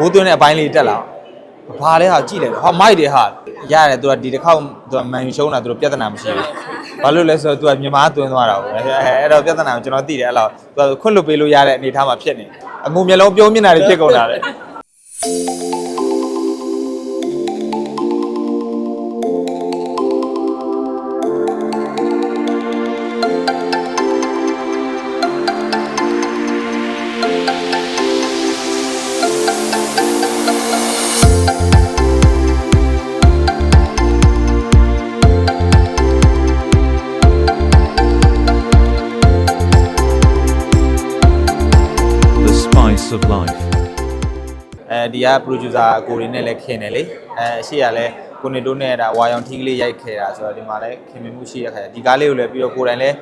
ဘိုးသွင်းတဲ့အပိုင်းလေးတက်လာဘာလဲဟာကြည့်လိုက်တော့ဟာမိုက်တယ်ဟာရတယ်သူကဒီတစ်ခေါက်သူကမန်ယူရှုံးတာသူတို့ပြဿနာမရှိဘူးဘာလို့လဲဆိုတော့သူကမြန်မာသွင်းသွားတာပေါ့အဲအဲ့တော့ပြဿနာကိုကျွန်တော်သိတယ်အဲ့လောက်သူကခွင့်လွတ်ပေးလို့ရတဲ့အနေအထားမှာဖြစ်နေအငုံမျိုးလုံးပြုံးမြင်တာတွေဖြစ်ကုန်တာလေ spice of life. အဲဒီက producer အကိုတွေနဲ့လည်းခင်တယ်လေအဲအရှိရလဲကိုနေတို့နဲ့ဒါဝါရောင်ထီးကလေးရိုက်ခဲ့တာဆိုတော့ဒီမှာလည်းခင်မင်မှုရှိရခါဒီကားလေးကိုလည်းပြီးတော့ကိုယ်တိုင်လည်း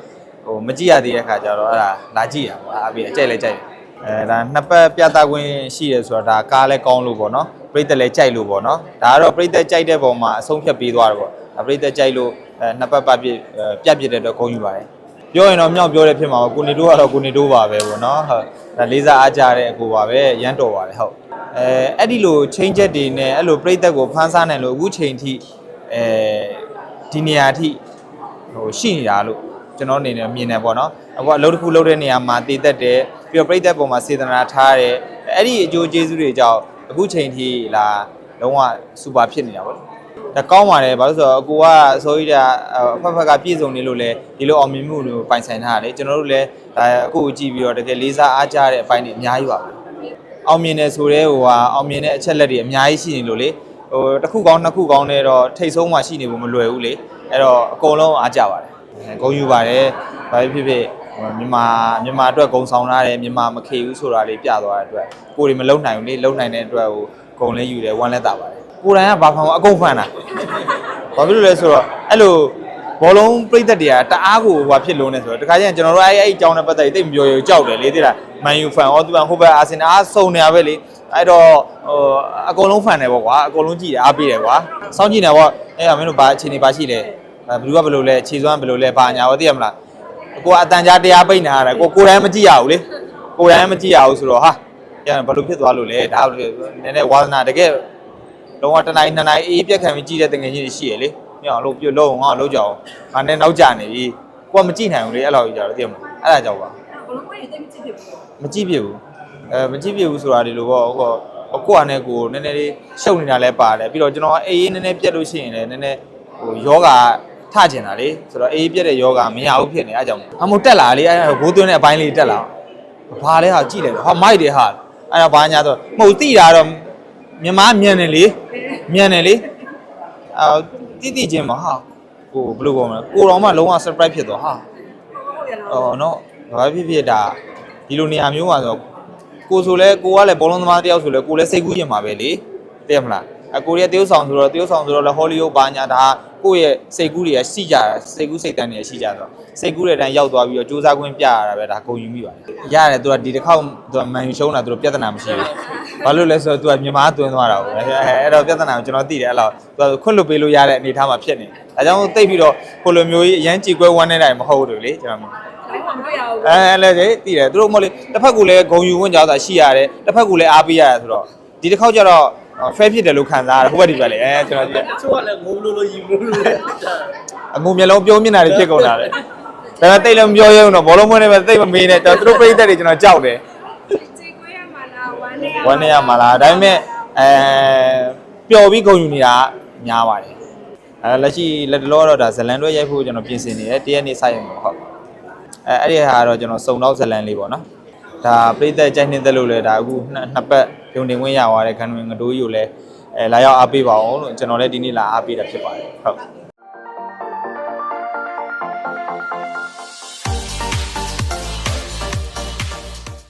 ဟိုမကြည့်ရသေးတဲ့ခါကျတော့အဲ့ဒါလာကြည့်ရပါအပြီးအကြိုက်လည်းကြိုက်တယ်အဲဒါနှစ်ပတ်ပြသခွင့်ရှိရဆိုတော့ဒါကားလည်းကောင်းလို့ပေါ့နော်ပြိတ္တလည်းကြိုက်လို့ပေါ့နော်ဒါကတော့ပြိတ္တကြိုက်တဲ့ပုံမှာအဆုံးဖြတ်ပေးသွားတယ်ပေါ့ဒါပြိတ္တကြိုက်လို့အဲနှစ်ပတ်ပတ်ပြည့်ပြတ်ပြစ်တဲ့အတွက်ဂုဏ်ယူပါတယ် ပြောရင်တော့မြောက်ပြောတဲ့ဖြစ်မှာပေါ့ကိုနေတို့ကတော့ကိုနေတို့ပါပဲပေါ့နော်ဟုတ်ဒါလေးစားအားကြတဲ့အကိုပါပဲရမ်းတော်ပါတယ်ဟုတ်အဲအဲ့ဒီလိုချင်းချက်တွေနဲ့အဲ့လိုပြိသက်ကိုဖန်းစားနိုင်လို့အခုချိန်ထိအဲဒီနေရာထိဟိုရှိနေတာလို့ကျွန်တော်အနေနဲ့မြင်တယ်ပေါ့နော်အခုအလုပ်တစ်ခုလုပ်တဲ့နေရာမှာတည်သက်တယ်ပြီးတော့ပြိသက်ပုံမှာစေတနာထားတယ်အဲ့ဒီအကျိုးကျေးဇူးတွေကြောင့်အခုချိန်ထိလာလုံးဝစူပါဖြစ်နေတာပေါ့ ဒါကောင်းပါတယ်ဘာလို့ဆိုတော့အကူကအစိုးရအဖက်ဖက်ကပြည့်စုံနေလို့လဲဒီလိုအောင်မြင်မှုတွေကိုပိုင်ဆိုင်ထားတယ်ကျွန်တော်တို့လည်းဒါအခုကိုကြည့်ပြီးတော့တကယ်လေးစားအားကြတဲ့အပိုင်းတွေအများကြီးပါပဲအောင်မြင်တယ်ဆိုတဲ့ဟိုဟာအောင်မြင်တဲ့အချက်လက်တွေအများကြီးရှိနေလို့လေဟိုတစ်ခုကောင်းနှစ်ခုကောင်းနဲ့တော့ထိတ်ဆုံးမှရှိနေဖို့မလွယ်ဘူးလေအဲ့တော့အကုန်လုံးအားကြပါတယ်ဂုဏ်ယူပါတယ်ဘာဖြစ်ဖြစ်မြန်မာမြန်မာအတွက်ဂုံဆောင်ထားတယ်မြန်မာမခေဘူးဆိုတာလေးပြသွားတဲ့အတွက်ကိုယ်တွေမလုံနိုင်ဘူးလေလုံနိုင်တဲ့အတွက်ဟိုဂုံလဲယူတယ်ဝမ်းလဲတာပါတယ် ကိုယ်တိုင်ကဘာဖန်အကုန်ဖန်တာဘာဖြစ်လို့လဲဆိုတော့အဲ့လိုဘောလုံးပြိသက်တွေကတအားကိုဟိုဖြစ်လုံးနေဆိုတော့တခါကျရင်ကျွန်တော်တို့အဲ့အဲ့အကြောင်းနဲ့ပတ်သက်ပြီးတိတ်မပြောရဘူးကြောက်တယ်လေသိလားမန်ယူဖန်အော်သူကဟိုဘက်အာဆင်နယ်အားစုံနေရပဲလေအဲ့တော့ဟိုအကုန်လုံးဖန်တယ်ပေါ့ကွာအကုန်လုံးကြည့်တယ်အားပေးတယ်ကွာစောင့်ကြည့်နေပေါ့အဲ့ဒါမင်းတို့ဘာအခြေအနေပါရှိလဲဘယ်သူကဘယ်လိုလဲခြေစွမ်းဘယ်လိုလဲဘာညာရောသိရမလားကိုကအတန်ကြားတရားပိတ်နေရတယ်ကိုကိုယ်တိုင်မကြည့်ရဘူးလေကိုယ်တိုင်မကြည့်ရဘူးဆိုတော့ဟာကျန်ဘယ်လိုဖြစ်သွားလို့လဲဒါနည်းနည်းဝါသနာတကယ် လုံးဝတစ်နိုင်နှစ်နိုင်အေးပြက်ခံပြီးကြည့်တဲ့တငယ်ချင်းတွေရှိရလေ။ညအောင်လို့ပြုတ်လုံးငါလုံးကြအောင်။ငါနဲ့နောက်ကျနေပြီ။ကိုကမကြည့်နိုင်ဘူးလေအဲ့လိုကြီးကြတော့သိရမလား။အဲ့ဒါကြောင့်ပါဘလုံးပွဲတွေတိတ်မကြည့်ဖြစ်ဘူး။မကြည့်ပြဘူး။အဲမကြည့်ပြဘူးဆိုတာဒီလိုပေါ့ဟိုကိုကနဲ့ကိုနည်းနည်းလေးရှုပ်နေတာလဲပါတယ်ပြီးတော့ကျွန်တော်အေးအေးနည်းနည်းပြက်လို့ရှိရင်လည်းနည်းနည်းဟိုယောဂထကျင်တာလေဆိုတော့အေးအေးပြက်တဲ့ယောဂမရဘူးဖြစ်နေအဲ့ကြောင့်အမို့တက်လာလေအဲ့ဘိုးသွင်းတဲ့အပိုင်းလေးတက်လာဘာလဲဟာကြည့်လိုက်တော့ဟာမိုက်တယ်ဟာအဲ့တော့ဘာညာတော့မဟုတ်တိတာတော့ မြန်မာမြန်နေလေမြန်နေလေအာတိတိချင်းမှာဟာကိုဘယ်လိုပြောမလဲကိုတော်မှလုံးဝ surprise ဖြစ်သွားဟာဟုတ်ရလားအော်နော်ဘာဖြစ်ဖြစ်ဒါဒီလိုနေရာမျိုးမှာဆိုကိုဆိုလဲကိုကလည်းဘောလုံးသမားတယောက်ဆိုလဲကိုလည်းစိတ်ကူးရင်မှာပဲလေသိရမလားအကိုရဲ့တရုပ်ဆောင်ဆိုတော့တရုပ်ဆောင်ဆိုတော့လဲဟောလိဝုဒ်ဘာညာဒါကိုယ့်ရဲ့စိတ်ကူးတွေကရှိကြတာစိတ်ကူးစိတ်တန်းတွေရှိကြတော့စိတ်ကူးတဲ့အတိုင်းရောက်သွားပြီးတော့စူးစမ်းခွင့်ပြရတာပဲဒါကုန်ယူမိပါတယ်ရတယ်သူကဒီတစ်ခေါက်သူကမန်ယူရှုံးတာသူတို့ပြဿနာမရှိဘူး ဘာလို့လဲဆိုတော့သူကမြန်မာသွင်းသွားတာပေါ့အဲအဲ့တော့ပြဿနာကိုကျွန်တော်သိတယ်အဲ့လောက်သူကခွင့်လွတ်ပေးလို့ရတဲ့အနေအထားမှာဖြစ်နေဒါကြောင့်တိတ်ပြီးတော့ကိုလိုမျိုးကြီးအရန်ကြည်ကွဲဝမ်းနေတာမဟုတ်ဘူးလေကျွန်တော်တိုင်းမှာမတွေ့ရဘူးအဲအဲ့လည်းတည်တယ်သူတို့မဟုတ်လေတစ်ဖက်ကလည်းဂုံယူဝင်ကြတာရှိရတယ်တစ်ဖက်ကလည်းအားပေးရတယ်ဆိုတော့ဒီတစ်ခေါက်ကျတော့ fair ဖြစ်တယ်လို့ခံစားရတယ်ဟိုဘက်ဒီဘက်လေအဲကျွန်တော်ကြည့်ချို့ကလည်းငုံလို့လို့ယူလို့လို့လည်းအငုံမျက်လုံးပြုံးမျက်နှာတွေဖြစ်ကုန်တာလေဒါပေမဲ့တိတ်လည်းမပြောရဘူးတော့ဘောလုံးမွေးနေပဲတိတ်မမေးနဲ့ကျွန်တော်သူတို့ပြိတ္တတွေကျွန်တော်ကြောက်တယ်ကြည့်ခွေးရမှာလား ဝမ်းနဲ့ဝမ်းနေရမှာလားဒါပေမဲ့အဲပျော်ပြီးဂုံယူနေတာများပါတယ်အဲလက်ရှိလက်တလောတော့ဒါဇလန်တွဲရိုက်ဖို့ကျွန်တော်ပြင်ဆင်နေတယ်တရက်နေ့စရင်ပေါ့ဟုတ်အဲအဲ့ဒီဟာကတော့ကျွန်တော်စုံတော့ဇလန်လေးပေါ့နော်ဒါပြိတ္တကြိုက်နေတဲ့လို့လဲဒါအခုနှစ်နှစ်ပတ်ပြုံတင်ဝင်ရသွားတဲ့ခန်းဝင်ငတိုးကြီးကိုလည်းအဲလာရောက်အားပေးပါအောင်လို့ကျွန်တော်လည်းဒီနေ့လာအားပေးတာဖြစ်ပါတယ်ဟုတ်